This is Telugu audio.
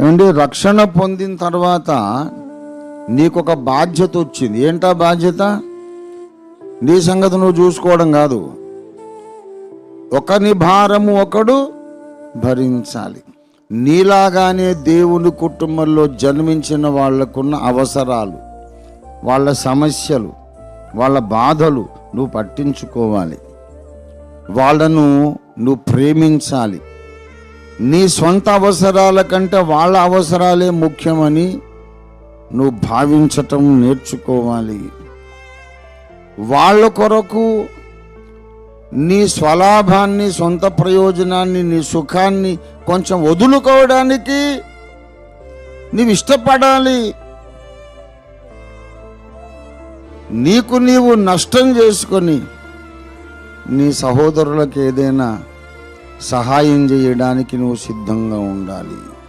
ఏమండి? రక్షణ పొందిన తర్వాత నీకు ఒక బాధ్యత వచ్చింది. ఏంటా బాధ్యత? నీ సంగతి నువ్వు చూసుకోవడం కాదు. ఒకని భారము ఒకడు భరించాలి. నీలాగానే దేవుని కుటుంబంలో జన్మించిన వాళ్ళకున్న అవసరాలు వాళ్ళ సమస్యలు వాళ్ళ బాధలు నువ్వు పట్టించుకోవాలి. వాళ్ళను నువ్వు ప్రేమించాలి. నీ సొంత అవసరాల కంటే వాళ్ళ అవసరాలే ముఖ్యమని నువ్వు భావించటం నేర్చుకోవాలి. వాళ్ళ కొరకు నీ స్వలాభాన్ని సొంత ప్రయోజనాన్ని నీ సుఖాన్ని కొంచెం వదులుకోవడానికి నీవు ఇష్టపడాలి. నీకు నీవు నష్టం చేసుకొని నీ సహోదరులకు ఏదైనా సహాయం చేయడానికి నువ్వు సిద్ధంగా ఉండాలి.